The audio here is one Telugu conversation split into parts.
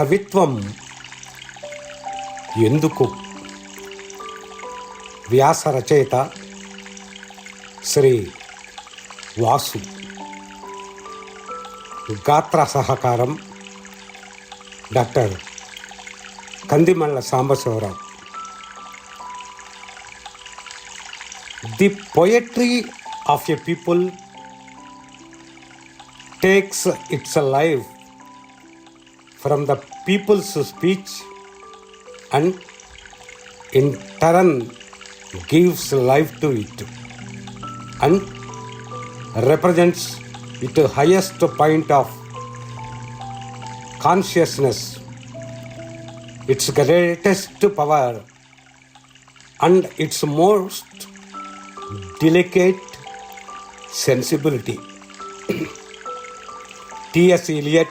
కవిత్వం. ఎందుకు? వ్యాస రచయిత శ్రీ వాసు. గాత్ర సహకారం doctor Kandimalla Sambasivarao. The poetry of a people takes its a life. From the people's speech and in turn gives life to it and represents its highest point of consciousness its greatest power and its most delicate sensibility T.S. Eliot,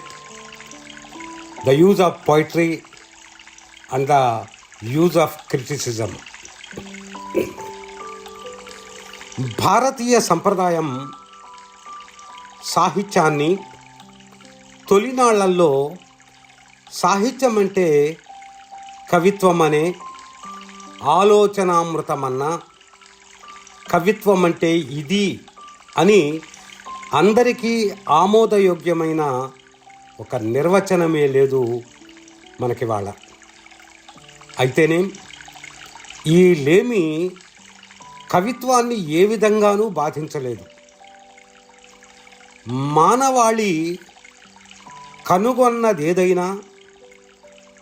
the use of poetry and the use of criticism భారతీయ సంప్రదాయం సాహిత్యాన్ని తొలినాళ్ళలో సాహిత్యం అంటే కవిత్వం అనే ఆలోచనామృతమన్న కవిత్వం అంటే ఇది అని అందరికీ ఆమోదయోగ్యమైన ఒక నిర్వచనమే లేదు మనకి వాళ్ళ అయితేనే ఈ లేమి కవిత్వాన్ని ఏ విధంగానూ బాధించలేదు. మానవాళి కనుగొన్నదేదైనా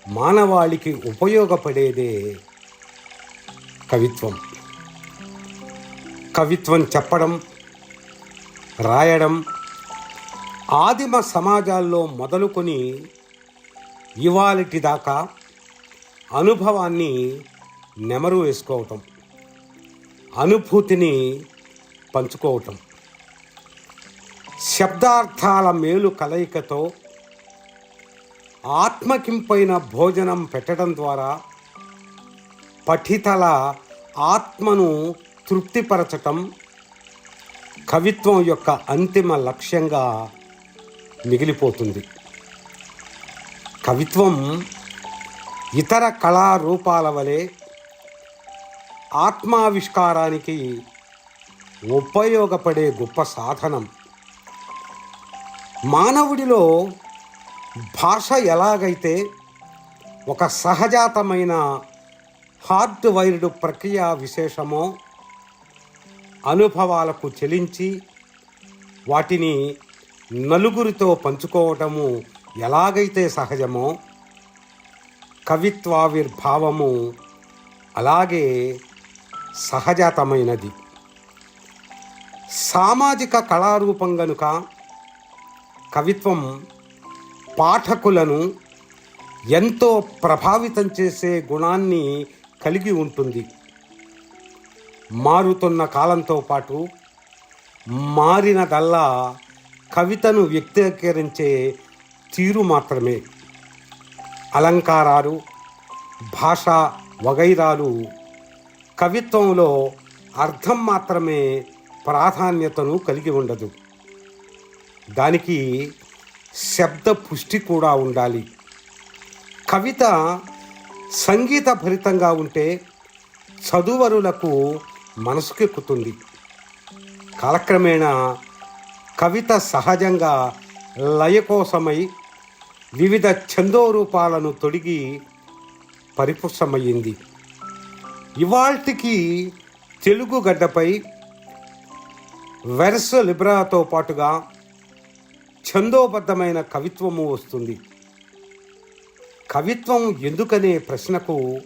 మానవాళికి ఉపయోగపడేదే కవిత్వం. కవిత్వం చెప్పడం రాయడం ఆదిమ సమాజాల్లో మొదలుకొని ఇవాళటి దాకా అనుభవాన్ని నెమరు వేసుకోవటం అనుభూతిని పంచుకోవటం. శబ్దార్థాల మేలు కలయికతో ఆత్మకింపైన భోజనం పెట్టడం ద్వారా పఠితల ఆత్మను తృప్తిపరచటం కవిత్వం యొక్క అంతిమ లక్ష్యంగా మిగిలిపోతుంది. కవిత్వం ఇతర కళారూపాల వలె ఆత్మావిష్కారానికి ఉపయోగపడే గొప్ప సాధనం. మానవుడిలో భాష ఎలాగైతే ఒక సహజాతమైన హార్డ్ వైర్డ్ ప్రక్రియ విశేషమో అనుభవాలకు చెలించి వాటిని నలుగురితో పంచుకోవటము ఎలాగైతే సహజమో కవిత్వావిర్భావము అలాగే సహజాతమైనది. సామాజిక కళారూపం గనుక కవిత్వం పాఠకులను ఎంతో ప్రభావితం చేసే గుణాన్ని కలిగి ఉంటుంది. మారుతున్న కాలంతో పాటు మారినదల్లా కవితను వ్యక్తీకరించే తీరు మాత్రమే. అలంకారాలు భాష వగైరాలు కవిత్వంలో అర్థం మాత్రమే ప్రాధాన్యతను కలిగి ఉండదు. దానికి శబ్ద పుష్టి కూడా ఉండాలి. కవిత సంగీత భరితంగా ఉంటే చదువరులకు మనసుకెక్కుతుంది. కాలక్రమేణా కవిత సహజంగా లయ కోసమై వివిధ ఛందోరూపాలను తొడిగి పరిపుష్టమయ్యింది. ఇవాల్టికి తెలుగు గడ్డపై వెర్స్ లిబ్రాతో పాటుగా ఛందోబద్ధమైన కవిత్వము వస్తుంది. కవిత్వం ఎందుకనే ప్రశ్నకు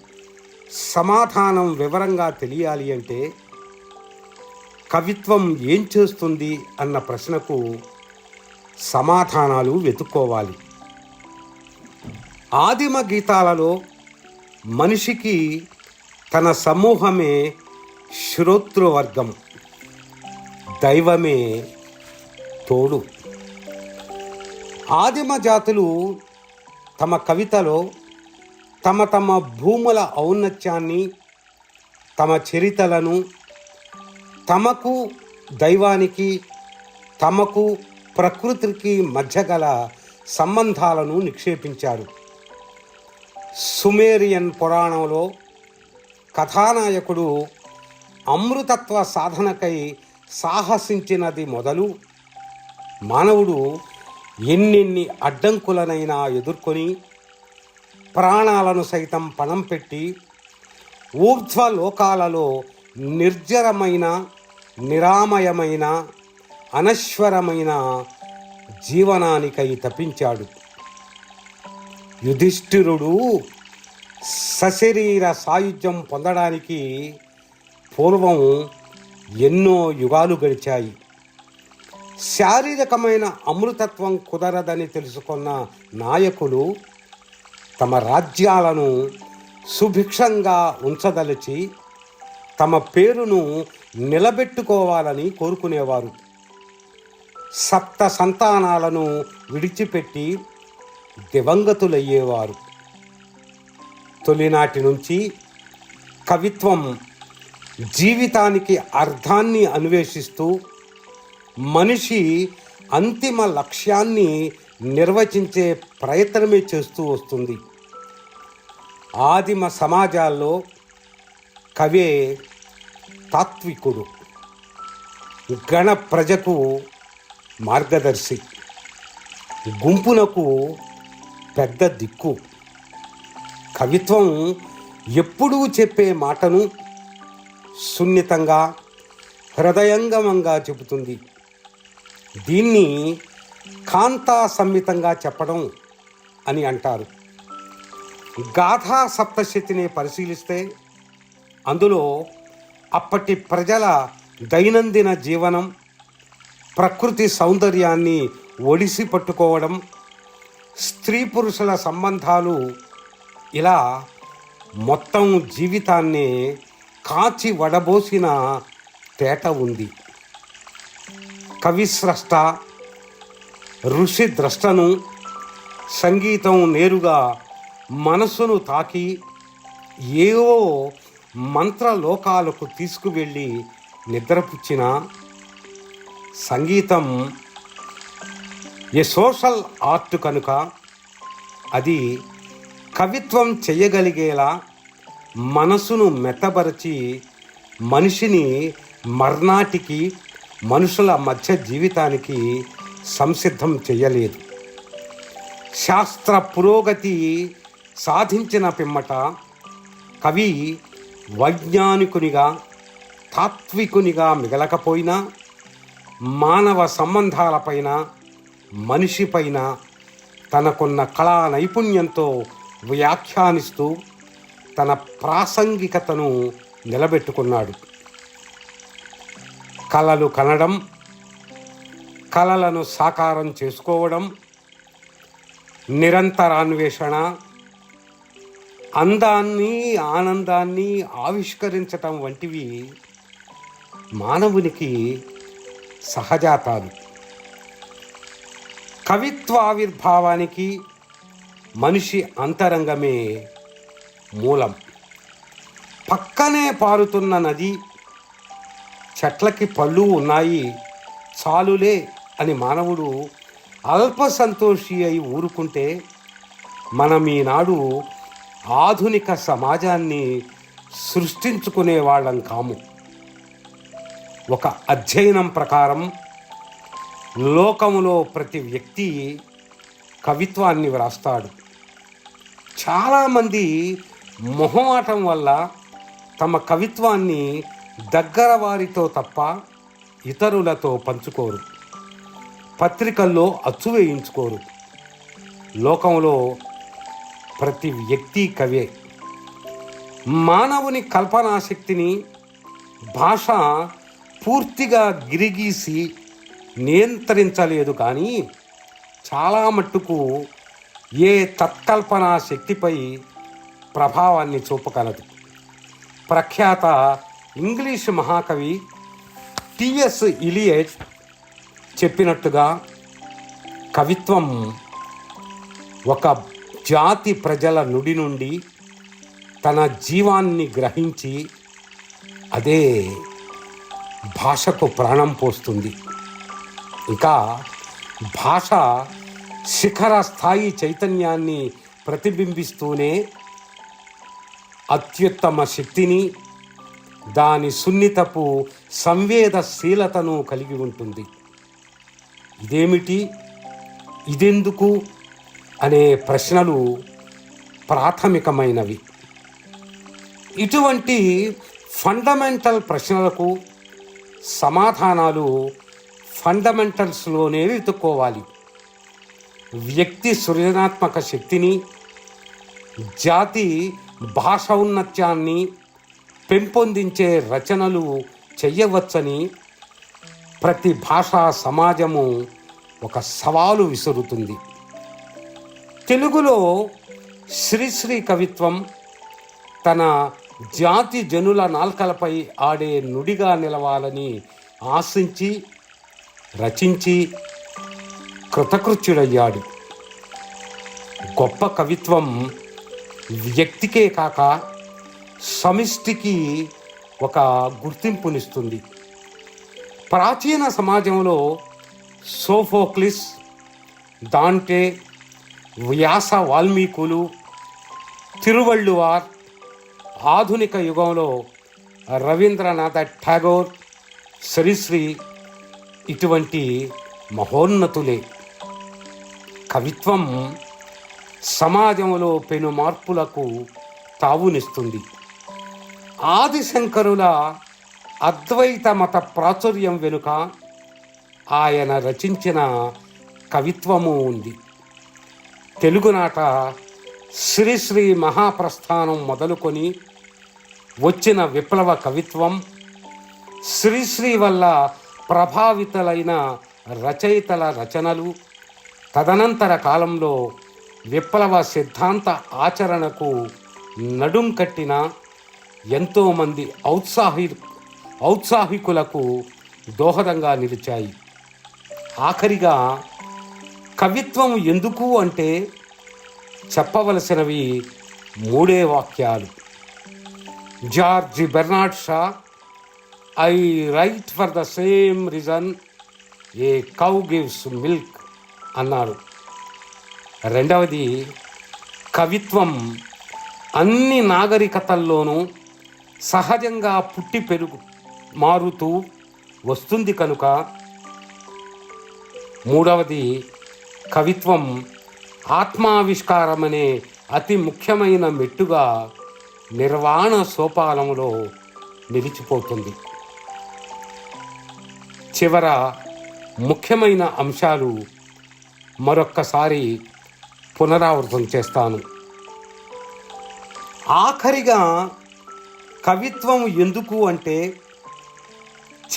సమాధానం వివరంగా తెలియాలి అంటే కవిత్వం ఏం చేస్తుంది అన్న ప్రశ్నకు సమాధానాలు వెతుక్కోవాలి. ఆదిమ గీతాలలో మనిషికి తన సమూహమే శ్రోతృవర్గం. దైవమే తోడు. ఆదిమ జాతులు తమ కవితలో తమ తమ భూముల ఔన్నత్యాన్ని తమ చరితలను తమకు దైవానికి తమకు ప్రకృతికి మధ్య గల సంబంధాలను నిక్షేపించారు సుమేరియన్ పురాణంలో కథానాయకుడు అమృతత్వ సాధనకై సాహసించినది మొదలు మానవుడు ఎన్నెన్ని అడ్డంకులనైనా ఎదుర్కొని ప్రాణాలను సైతం పణం పెట్టి ఊర్ధ్వ లోకాలలో నిర్జరమైన నిరామయమైన అనశ్వరమైన జీవనానికై తప్పించాడు యుధిష్ఠిరుడు సశరీర సాయుధ్యం పొందడానికి పూర్వం ఎన్నో యుగాలు గడిచాయి. శారీరకమైన అమృతత్వం కుదరదని తెలుసుకున్న నాయకులు తమ రాజ్యాలను సుభిక్షంగా ఉంచదలిచి తమ పేరును నిలబెట్టుకోవాలని కోరుకునేవారు. సప్త సంతానాలను విడిచిపెట్టి దివంగతులయ్యేవారు. తొలినాటి నుంచి కవిత్వం జీవితానికి అర్థాన్ని అన్వేషిస్తూ మనిషి అంతిమ లక్ష్యాన్ని నిర్వచించే ప్రయత్నమే చేస్తూ వస్తుంది. ఆదిమ సమాజాల్లో కవే తాత్వికుడు. గణ ప్రజకు మార్గదర్శి. గుంపునకు పెద్ద దిక్కు. కవిత్వం ఎప్పుడూ చెప్పే మాటను సున్నితంగా హృదయంగమంగా చెబుతుంది. దీన్ని కాంతా సంహితంగా చెప్పడం అని అంటారు. గాథా సప్తశతిని పరిశీలిస్తే అందులో అప్పటి ప్రజల దైనందిన జీవనం ప్రకృతి సౌందర్యాన్ని ఒడిసి పట్టుకోవడం స్త్రీ పురుషుల సంబంధాలు ఇలా మొత్తం జీవితాన్ని కాచి వడబోసిన తేట ఉంది. కవిస్రష్ట ఋషి ద్రష్టను సంగీతం నేరుగా మనసును తాకి ఏవో మంత్రలోకాలకు తీసుకువెళ్ళి నిద్రపుచ్చిన సంగీతం ఏ సోషల్ ఆర్ట్ కనుక అది కవిత్వం చేయగలిగేలా మనసును మెత్తబరచి మనిషిని మర్నాటికి మనుషుల మధ్య జీవితానికి సంసిద్ధం చేయలేదు. శాస్త్ర పురోగతి సాధించిన పిమ్మట కవి వైజ్ఞానికునిగా తాత్వికునిగా మిగలకపోయినా మానవ సంబంధాలపైన మనిషిపైన తనకున్న కళా నైపుణ్యంతో వ్యాఖ్యానిస్తూ తన ప్రాసంగికతను నిలబెట్టుకున్నాడు. కళలు కనడం కళలను సాకారం చేసుకోవడం నిరంతరాన్వేషణ అందాన్ని ఆనందాన్ని ఆవిష్కరించటం వంటివి మానవునికి సహజాతాలు. కవిత్వావిర్భావానికి మనిషి అంతరంగమే మూలం. పక్కనే పారుతున్న నది చెట్లకి పళ్ళు ఉన్నాయి చాలులే అని మానవుడు అల్ప సంతోషి అయి ఊరుకుంటే మనం ఈనాడు ఆధునిక సమాజాన్ని సృష్టించుకునే వాళ్ళం కాము. ఒక అధ్యయనం ప్రకారం లోకములో ప్రతి వ్యక్తి కవిత్వాన్ని వ్రాస్తాడు. చాలామంది మొహమాటం వల్ల తమ కవిత్వాన్ని దగ్గర వారితో తప్ప ఇతరులతో పంచుకోరు. పత్రికల్లో అచ్చు వేయించుకోరు. లోకంలో ప్రతి వ్యక్తి కవే. మానవుని కల్పనాశక్తిని భాష పూర్తిగా గిరిగీసి నియంత్రించలేదు కానీ చాలా మట్టుకు ఏ తత్కల్పనా శక్తిపై ప్రభావాన్ని చూపగలదు. ప్రఖ్యాత ఇంగ్లీష్ మహాకవి టిఎస్ ఇలియట్ చెప్పినట్టుగా కవిత్వం ఒక జాతి ప్రజల నుడి నుండి తన జీవాన్ని గ్రహించి అదే భాషకు ప్రాణం పోస్తుంది. ఇంకా భాష శిఖర స్థాయి చైతన్యాన్ని ప్రతిబింబిస్తూనే అత్యుత్తమ శక్తిని దాని సున్నితపు సంవేదశీలతను కలిగి ఉంటుంది. ఇదేమిటి? ఇదెందుకు? అనే ప్రశ్నలు ప్రాథమికమైనవి. ఇటువంటి ఫండమెంటల్ ప్రశ్నలకు సమాధానాలు ఫండమెంటల్స్లోనే వెతుక్కోవాలి. వ్యక్తి సృజనాత్మక శక్తిని జాతి భాష ఉన్నత్యాన్ని పెంపొందించే రచనలు చెయ్యవచ్చని ప్రతి భాషా సమాజము ఒక సవాలు విసురుతుంది. తెలుగులో శ్రీశ్రీ కవిత్వం తన జాతి జనుల నాల్కలపై ఆడే నుడిగా నిలవాలని ఆశించి రచించి కృతకృత్యుడయ్యాడు. గొప్ప కవిత్వం వ్యక్తికే కాక సమిష్టికి ఒక గుర్తింపునిస్తుంది. ప్రాచీన సమాజంలో సోఫోక్లిస్ దాంటే వ్యాస వాల్మీకులు తిరువళ్ళువార్ ఆధునిక యుగంలో రవీంద్రనాథ ఠాగోర్ శ్రీశ్రీ ఇటువంటి మహోన్నతులే. కవిత్వం సమాజంలో పెను మార్పులకు తావునిస్తుంది. ఆదిశంకరుల అద్వైత మత ప్రాచుర్యం వెనుక ఆయన రచించిన కవిత్వము ఉంది. తెలుగునాట శ్రీశ్రీ మహాప్రస్థానం మొదలుకొని వచ్చిన విప్లవ కవిత్వం శ్రీశ్రీ వల్ల ప్రభావితలైన రచయితల రచనలు తదనంతర కాలంలో విప్లవ సిద్ధాంత ఆచరణకు నడుం కట్టిన ఎంతోమంది ఔత్సాహి ఔత్సాహికులకు దోహదంగా నిలిచాయి. ఆఖరిగా కవిత్వం ఎందుకు అంటే చెప్పవలసినవి మూడే వాక్యాలు. George Bernard Shaw I write for the same reason a cow gives milk అన్నారు. రెండవది కవిత్వం అన్ని నాగరికతల్లోనూ సహజంగా పుట్టి పెరుగు మారుతూ వస్తుంది కనుక. మూడవది కవిత్వం ఆత్మావిష్కారం అనే అతి ముఖ్యమైన మెట్టుగా నిర్వాణ సోపానములో నిలిచిపోతుంది. చివర ముఖ్యమైన అంశాలు మరొక్కసారి పునరావృతం చేస్తాను. ఆఖరిగా కవిత్వం ఎందుకు అంటే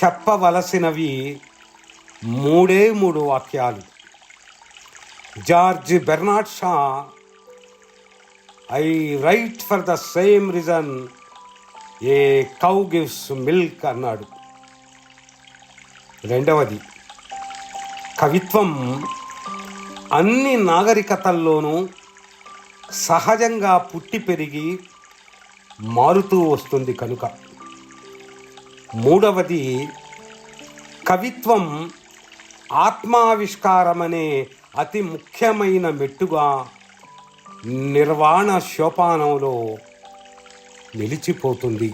చెప్పవలసినవి మూడే మూడు వాక్యాలు. George Bernard Shaw I write for the same reason a cow gives milk అన్నాడు. రెండవది కవిత్వం అన్ని నాగరికతల్లోనూ సహజంగా పుట్టి పెరిగి మారుతూ వస్తుంది కనుక. మూడవది కవిత్వం ఆత్మావిష్కారమనే అతి ముఖ్యమైన మెట్టుగా నిర్వాణ సోపానంలో నిలిచిపోతుంది.